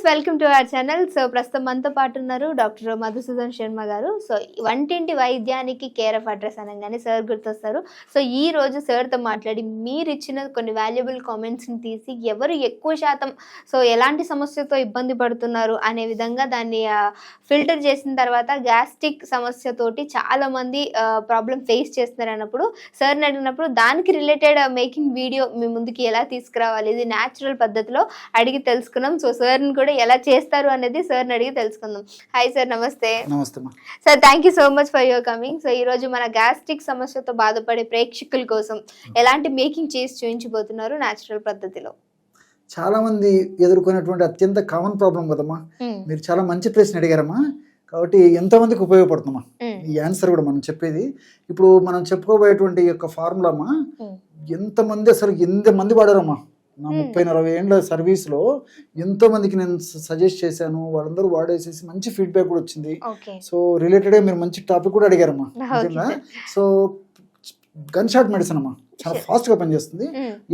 Guys welcome to our channel so ప్రస్తుతం మనతో పాటు ఉన్నారు డాక్టర్ మధుసూదన్ శర్మ గారు. సో వంటింటి వైద్యానికి కేర్ ఆఫ్ అడ్రస్ అనగానే సార్ గుర్తొస్తారు. సో ఈ రోజు సార్తో మాట్లాడి మీరు ఇచ్చిన కొన్ని వాల్యుబుల్ కామెంట్స్ని తీసి ఎవరు ఎక్కువ శాతం సో ఎలాంటి సమస్యతో ఇబ్బంది పడుతున్నారు అనే విధంగా దాన్ని ఫిల్టర్ చేసిన తర్వాత గ్యాస్ట్రిక్ సమస్యతోటి చాలామంది ప్రాబ్లం ఫేస్ చేస్తున్నారు అన్నప్పుడు సార్ని అడిగినప్పుడు దానికి రిలేటెడ్ మేకింగ్ వీడియో మీ ముందుకి ఎలా తీసుకురావాలి? ఇది న్యాచురల్ పద్ధతిలో అడిగి తెలుసుకున్నాం. సో సార్ని కూడా ఎలా చేస్తారు అనేది సార్ని అడిగి తెలుసుకుందాం. హాయ్ సార్ నమస్తే. నమస్తే sir thank you so much for your coming so ఈ రోజు మన గ్యాస్ట్రిక్ సమస్యతో బాధపడే ప్రేక్షకుల కోసం ఎలాంటి మేకింగ్ చేసి చూపించబోతున్నారు న్యాచురల్ పద్ధతిలో? చాలా మంది ఎదుర్కొనేటువంటి అత్యంత కామన్ ప్రాబ్లం కదమ్మా. మ్మ్. మీరు చాలా మంచి ప్రశ్న అడిగారమ్మా. కాబట్టి ఎంతమందికి ఉపయోగపడుతుందమ్మా? మ్మ్. ఈ ఆన్సర్ కూడా మనం చెప్పేది. ఇప్పుడు మనం చెప్పుకోబోయేటువంటి యొక్క ఫార్ములా అమ్మా మ్మ్. ఎంతమంది అసలు ఎంతమంది వాడారమ్మా? నా. ముప్పై నలభై ఏళ్ళ సర్వీస్లో ఎంతో మందికి నేను సజెస్ట్ చేశాను. వాళ్ళందరూ వాడేసేసి మంచి ఫీడ్బ్యాక్ కూడా వచ్చింది. సో రిలేటెడ్గా మీరు మంచి టాపిక్ కూడా అడిగారమ్మా. నిజంగా. సో గన్ షాట్ మెడిసిన్ అమ్మా. చాలా Sure. ఫాస్ట్గా పనిచేస్తుంది.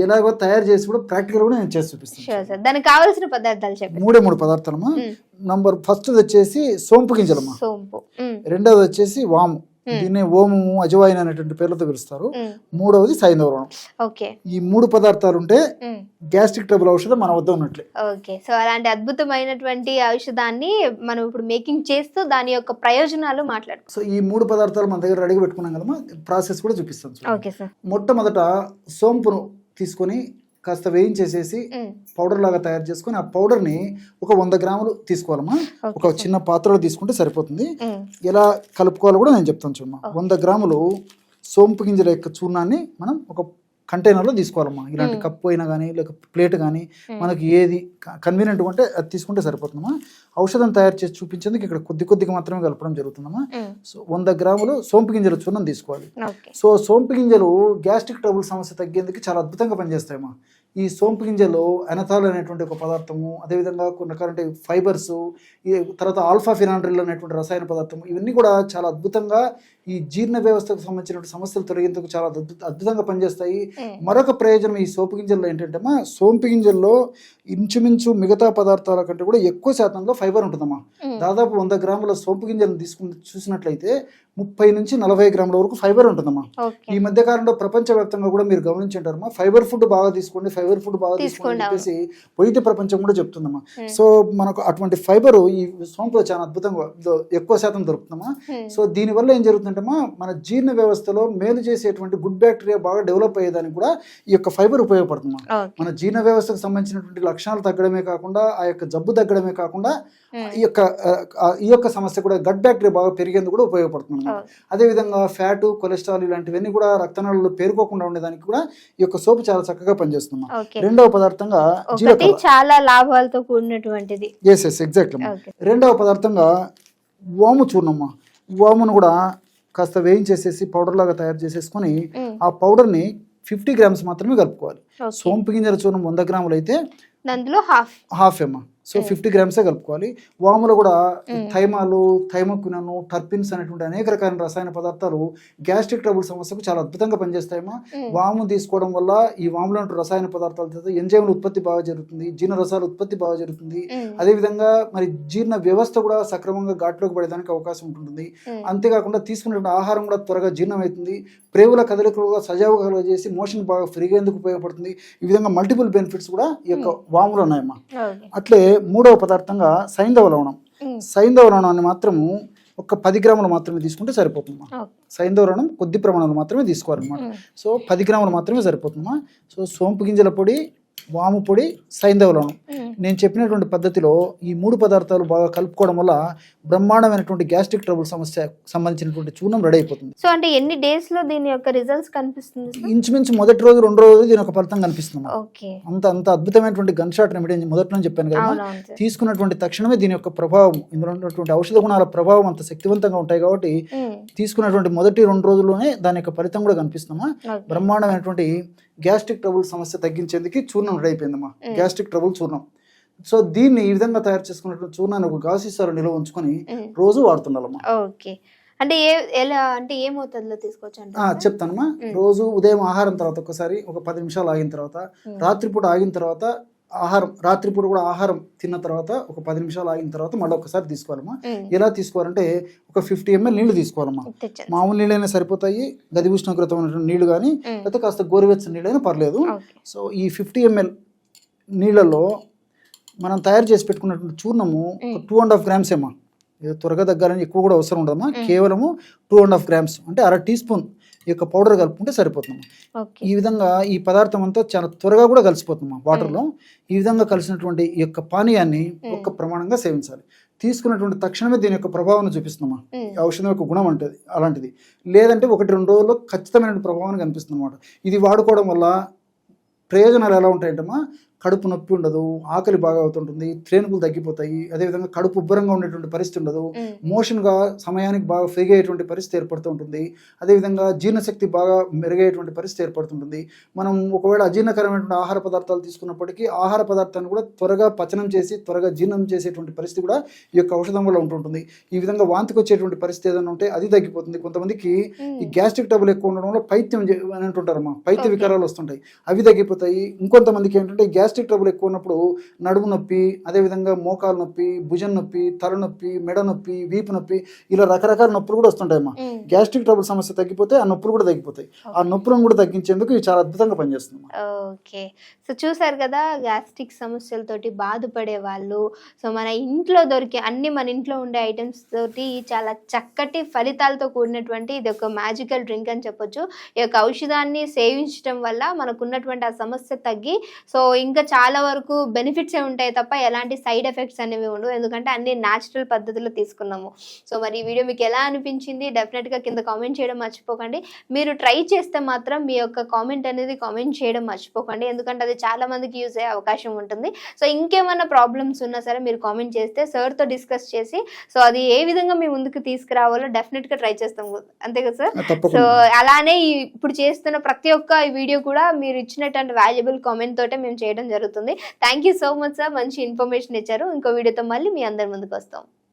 ఎలాగో తయారు చేసి కూడా ప్రాక్టికల్ కూడా నేను చేసి చూపిస్తాను. దానికి కావాల్సిన పదార్థాలు చెప్పండి. మూడే మూడు పదార్థాలమ్మా. మ్మ్. నంబర్ ఫస్ట్ వచ్చేసి సోంపు గింజలమ్మా. సోంపు. మ్మ్. రెండవది వచ్చేసి వాము. దీన్ని ఓమము అజవాయిన్ అనేటువంటి పేర్లతో పిలుస్తారు. మూడవది సైంధవరం ఓకే. ఈ మూడు పదార్థాలు ఉంటే. గ్యాస్ట్రిక్ ట్రబుల్ ఔషధం మన వద్ద ఉన్నట్లే. ఓకే సో అలాంటి అద్భుతమైనటువంటి ఔషధాన్ని మనం ఇప్పుడు మేకింగ్ చేస్తూ దాని యొక్క ప్రయోజనాలు మాట్లాడుకుందాం. సో ఈ మూడు పదార్థాలు మన దగ్గర రెడీగా పెట్టుకున్నాం కదమ్మా ప్రాసెస్ కూడా చూపిస్తాను చూడండి. Okay sir. మొట్టమొదట సోంపును తీసుకొని కాస్త వేయించేసేసి. పౌడర్ లాగా తయారు చేసుకొని ఆ పౌడర్ని ఒక వంద గ్రాములు తీసుకోవాలమ్మా. ఒక చిన్న పాత్రలో తీసుకుంటే సరిపోతుంది. ఎలా కలుపుకోవాలో కూడా నేను చెప్తాను చూడమ్మా. వంద గ్రాములు సోంపు గింజల యొక్క చూర్ణాన్ని మనం ఒక కంటైనర్లో తీసుకోవాలమ్మా ఇలాంటి. కప్పు అయినా కానీ లేక ప్లేట్ కానీ. మనకి ఏది కన్వీనియంట్ ఉంటే అది తీసుకుంటే సరిపోతుందమ్మా ఔషధం తయారు చేసి చూపించేందుకు ఇక్కడ కొద్ది కొద్దిగా మాత్రమే కలపడం జరుగుతుందమ్మా మ్మ్. సో వంద గ్రాములు సోంపు గింజల చూర్ణం తీసుకోవాలి సో సోంపు గింజలు గ్యాస్ట్రిక్ ట్రబుల్ సమస్య తగ్గేందుకు చాలా అద్భుతంగా పనిచేస్తాయమ్మా ఈ సోంపు గింజలు అనథాల్ అనేటువంటి ఒక పదార్థము అదేవిధంగా కొన్ని రకాలంటే ఫైబర్స్ ఈ తర్వాత ఆల్ఫా ఫినాండ్రిల్ అనేటువంటి రసాయన పదార్థం ఇవన్నీ కూడా చాలా అద్భుతంగా ఈ జీర్ణ వ్యవస్థకు సంబంధించినటువంటి సమస్యలు తొలగేందుకు చాలా అద్భుత అద్భుతంగా పనిచేస్తాయి. మరొక ప్రయోజనం ఈ సోపు గింజల్లో ఏంటంటే సోంపు గింజల్లో ఇంచుమించు మిగతా పదార్థాల కంటే కూడా ఎక్కువ శాతంలో ఫైబర్ ఉంటుందమ్మా మ్మ్. దాదాపు వంద గ్రాముల సోంపు గింజలను తీసుకుని చూసినట్లయితే ముప్పై నుంచి నలభై గ్రాముల వరకు ఫైబర్ ఉంటుందమ్మా. ఈ మధ్య కాలంలో ప్రపంచవ్యాప్తంగా కూడా మీరు గమనించుంటారమ్మా ఫైబర్ ఫుడ్ బాగా తీసుకోండి ఫైబర్ ఫుడ్ బాగా తీసుకోండి చెప్పేసి వైద్య ప్రపంచం కూడా చెప్తుందమ్మా. సో మనకు అటువంటి ఫైబర్ ఈ సోంపులో చాలా అద్భుతంగా ఎక్కువ శాతం దొరుకుతుందమ్మా. మ్మ్. సో దీనివల్ల ఏం జరుగుతుందంటమ్మా మన జీర్ణ వ్యవస్థలో మేలు చేసేటువంటి గుడ్ బ్యాక్టీరియా బాగా డెవలప్ అయ్యేదానికి కూడా ఈ యొక్క ఫైబర్ ఉపయోగపడుతుందమ్మా. ఓకే. మన జీర్ణ వ్యవస్థకు సంబంధించినటువంటి లక్షణాలు తగ్గడమే కాకుండా ఆ యొక్క జబ్బు తగ్గడమే కాకుండా. ఈ యొక్క ఈ యొక్క సమస్య కూడా గట్ బ్యాక్టీరియా బాగా పెరిగేందుకు కూడా ఉపయోగపడుతుంది ఓకే. అదేవిధంగా ఫ్యాటు కొలెస్ట్రాల్ ఇలాంటివన్నీ కూడా రక్తనాళాల్లో పేరుకోకుండా ఉండేదానికి కూడా ఈ యొక్క సోపు చాలా చక్కగా పనిచేస్తుంది రెండవ పదార్థంగా చాలా లాభాలతో కూడినటువంటిది. ఎస్ ఎస్ ఎగ్జాక్ట్ రెండవ పదార్థంగా వాము చూర్ణమ్మ. వామును కూడా కాస్త వేయించేసేసి పౌడర్ లాగా తయారు చేసేసుకొని. ఆ పౌడర్ని ఫిఫ్టీ గ్రామ్స్ మాత్రమే కలుపుకోవాలి. సోంపు గింజల చూర్ణం వంద గ్రాములు అయితే హాఫ్. హాఫ్ ఎమ్మ సో. ఫిఫ్టీ గ్రామ్సే కలుపుకోవాలి వాములో కూడా. థైమాలు థైమోక్వినను టర్పిన్స్ అనేటువంటి అనేక రకాల రసాయన పదార్థాలు గ్యాస్ట్రిక్ ట్రబుల్ సమస్యకు చాలా అద్భుతంగా పనిచేస్తాయమ్మా మ్మ్. వాము తీసుకోవడం వల్ల ఈ వాములో రసాయన పదార్థాల చేత ఎంజైముల ఉత్పత్తి బాగా జరుగుతుంది జీర్ణ రసాల ఉత్పత్తి బాగా జరుగుతుంది మ్మ్. అదేవిధంగా మరి జీర్ణ వ్యవస్థ కూడా సక్రమంగా ఘాట్లోకి పడేదానికి అవకాశం ఉంటుంది. అంతేకాకుండా తీసుకున్నటువంటి ఆహారం కూడా త్వరగా జీర్ణమవుతుంది ప్రేవుల కదలికలు సజావుగా కలుగజేసి మోషన్ బాగా పెరిగేందుకు ఉపయోగపడుతుంది ఈ విధంగా మల్టిపుల్ బెనిఫిట్స్ కూడా ఈ యొక్క వాములో ఉన్నాయమ్మా అట్లే మూడవ పదార్థంగా సైంధవ లవణం. సైంధవ లవణాన్ని మాత్రము ఒక పది గ్రాములు మాత్రమే తీసుకుంటే సరిపోతుందమ్మా సైంధవ లవణం కొద్ది ప్రమాణంలో మాత్రమే తీసుకోవాలన్నమాట. సో పది గ్రాములు మాత్రమే సరిపోతుందమ్మా సో సోంపు గింజల పొడి వాము పొడి సైంధవ లవణం. నేను చెప్పినటువంటి పద్ధతిలో ఈ మూడు పదార్థాలు బాగా కలుపుకోవడం వల్ల బ్రహ్మాండమైనటువంటి గ్యాస్ట్రిక్ ట్రబుల్ సమస్య సంబంధించినటువంటి చూర్ణం రెడీ అయిపోతుంది. సో అంటే ఎన్ని డేస్లో దీని యొక్క రిజల్ట్స్ కనిపిస్తుంది? ఇంచుమించు మొదటి రోజు రెండు రోజులు దీని ఒక ఫలితం కనిపిస్తుంది అంత అంత అద్భుతమైనటువంటి గన్ షాట్ రెమెడీ మొదటి నుంచి చెప్పాను కదా తీసుకున్నటువంటి తక్షణమే దీని యొక్క ప్రభావం ఇందులో ఉన్నటువంటి ఔషధ గుణాల ప్రభావం అంత శక్తివంతంగా ఉంటాయి కాబట్టి. తీసుకున్నటువంటి మొదటి రెండు రోజుల్లోనే దాని యొక్క ఫలితం కూడా కనిపిస్తుందమ్మా ఓకే. బ్రహ్మాండమైనటువంటి గ్యాస్ట్రిక్ ట్రబుల్ సమస్య తగ్గించేందుకు చూర్ణం రెడీ అయిపోయిందమ్మా గ్యాస్ట్రిక్ ట్రబుల్ చూర్ణం. సో దీన్ని ఈ విధంగా తయారు చేసుకున్నటువంటి చూర్ణాన్ని ఒక గాసిసారు నిల్వ ఉంచుకొని. రోజు వాడుతుండాలమ్మా ఓకే. అంటే ఏ ఎలా అంటే ఏ మోతాదులో తీసుకోవచ్చు అంటే? ఆ, చెప్తానమ్మా. రోజు ఉదయం ఆహారం తర్వాత ఒకసారి ఒక పది నిమిషాలు ఆగిన తర్వాత రాత్రిపూట ఆగిన తర్వాత ఆహారం రాత్రిపూట కూడా ఆహారం తిన్న తర్వాత ఒక పది నిమిషాలు ఆగిన తర్వాత మళ్ళీ ఒకసారి తీసుకోవాలమ్మా. ఎలా తీసుకోవాలంటే ఒక ఫిఫ్టీ ఎంఎల్ నీళ్ళు తీసుకోవాలమ్మా. మామూలు నీళ్ళైనా సరిపోతాయి గది ఉష్ణోగ్రత ఉన్నటువంటి నీళ్ళు కానీ. లేకపోతే కాస్త గోరువెచ్చని నీళ్ళైనా పర్లేదు. సో ఈ ఫిఫ్టీ ఎంఎల్ నీళ్ళలో మనం తయారు చేసి పెట్టుకున్నటువంటి చూర్ణము టూ అండ్ హాఫ్ గ్రామ్స్ ఏమా. ఇది త్వరగా తగ్గాలని ఎక్కువ కూడా అవసరం ఉండదమ్మా. కేవలము టూ అండ్ హాఫ్ గ్రామ్స్ అంటే అర టీ స్పూన్ ఈ యొక్క పౌడర్ కలుపుకుంటే సరిపోతుంది ఓకే. ఈ విధంగా ఈ పదార్థం అంతా చాలా త్వరగా కూడా కలిసిపోతుంది వాటర్లో. ఈ విధంగా కలిసినటువంటి ఈ యొక్క పానీయాన్ని ఒక్క ప్రమాణంగా సేవించాలి. తీసుకున్నటువంటి తక్షణమే దీని యొక్క ప్రభావాన్ని చూపిస్తుందమ్మా. ఔషధం యొక్క గుణం అంటే అలాంటిది. లేదంటే ఒకటి రెండు రోజుల్లో ఖచ్చితమైన ప్రభావం కనిపిస్తుంది అనమాట ఇది వాడుకోవడం వల్ల ప్రయోజనాలు ఎలా ఉంటాయంటమ్మా? కడుపు నొప్పి ఉండదు ఆకలి బాగా అవుతుంటుంది త్రేనుకులు తగ్గిపోతాయి అదేవిధంగా కడుపు ఉబ్బరంగా ఉండేటువంటి పరిస్థితి ఉండదు. మోషన్గా సమయానికి బాగా ఫ్రీగా అయ్యేటువంటి పరిస్థితి ఏర్పడుతూ ఉంటుంది అదేవిధంగా జీర్ణశక్తి బాగా మెరుగయ్యేటువంటి పరిస్థితి ఏర్పడుతుంటుంది మనం ఒకవేళ అజీర్ణకరమైనటువంటి ఆహార పదార్థాలు తీసుకున్నప్పటికీ ఆహార పదార్థాన్ని కూడా త్వరగా పచనం చేసి త్వరగా జీర్ణం చేసేటువంటి పరిస్థితి కూడా ఈ యొక్క ఔషధం వల్ల ఉంటుంటుంది ఈ విధంగా వాంతికి వచ్చేటువంటి పరిస్థితి ఏదైనా ఉంటే అది తగ్గిపోతుంది కొంతమందికి. ఈ గ్యాస్ట్రిక్ ట్రబుల్ ఎక్కువ ఉండడం వల్ల పైత్యం అని అంటుంటారమ్మా పైత్య. వికారాలు వస్తుంటాయి అవి తగ్గిపోతాయి ఇంకొంతమందికి ఏంటంటే గ్యాస్ట్రిక్ ట్రబుల్ ఎక్కువ ఉన్నప్పుడు నడుము నొప్పి అదేవిధంగా మోకాలు నొప్పి భుజం నొప్పి తలనొప్పి మెడ నొప్పి వీపు నొప్పి ఇలా రకరకాల నొప్పులు కూడా వస్తుంటాయమ్మా. గ్యాస్ట్రిక్ ట్రబుల్ సమస్య తగ్గిపోతే ఆ నొప్పులు కూడా తగ్గిపోతాయి. ఆ నొప్పులను కూడా తగ్గించేందుకు ఇది చాలా అద్భుతంగా పనిచేస్తుంది ఓకే. సో చూసారు కదా గ్యాస్ట్రిక్ సమస్యలతోటి బాధపడే వాళ్ళు సో మన ఇంట్లో దొరికే అన్ని మన ఇంట్లో ఉండే ఐటమ్స్ తోటి చాలా చక్కటి ఫలితాలతో కూడినటువంటి ఇది ఒక మ్యాజికల్ డ్రింక్ అని చెప్పొచ్చు. ఈ యొక్క ఔషధాన్ని సేవించడం వల్ల మనకు ఉన్నటువంటి ఆ సమస్య తగ్గి సో ఇంకా చాలా వరకు బెనిఫిట్సే ఉంటాయి తప్ప ఎలాంటి సైడ్ ఎఫెక్ట్స్ అనేవి ఉండవు. ఎందుకంటే అన్ని న్యాచురల్ పద్ధతిలో తీసుకున్నాము. సో మరి ఈ వీడియో మీకు ఎలా అనిపించింది? డెఫినెట్గా కింద కామెంట్ చేయడం మర్చిపోకండి. మీరు ట్రై చేస్తే మాత్రం మీ యొక్క కామెంట్ అనేది కామెంట్ చేయడం మర్చిపోకండి. ఎందుకంటే అది చాలా మందికి యూజ్ అయ్యే అవకాశం ఉంటుంది. సో ఇంకేమైనా ప్రాబ్లమ్స్ ఉన్నా సరే మీరు కామెంట్ చేస్తే సార్తో డిస్కస్ చేసి సో అది ఏ విధంగా మీ ముందుకు తీసుకురావాలో డెఫినెట్గా ట్రై చేస్తాం. అంతే కదా సార్ సో అలానే ఇప్పుడు చేస్తున్న ప్రతి ఒక్క ఈ వీడియో కూడా మీరు ఇచ్చినటువంటి వాల్యుబుల్ కామెంట్ తోటే మేము చేయడం జరుగుతుంది. Thank you so much sir మంచి ఇన్ఫర్మేషన్ ఇచ్చారు. ఇంకో వీడియోతో మళ్ళీ మీ అందరి ముందుకు వస్తాం.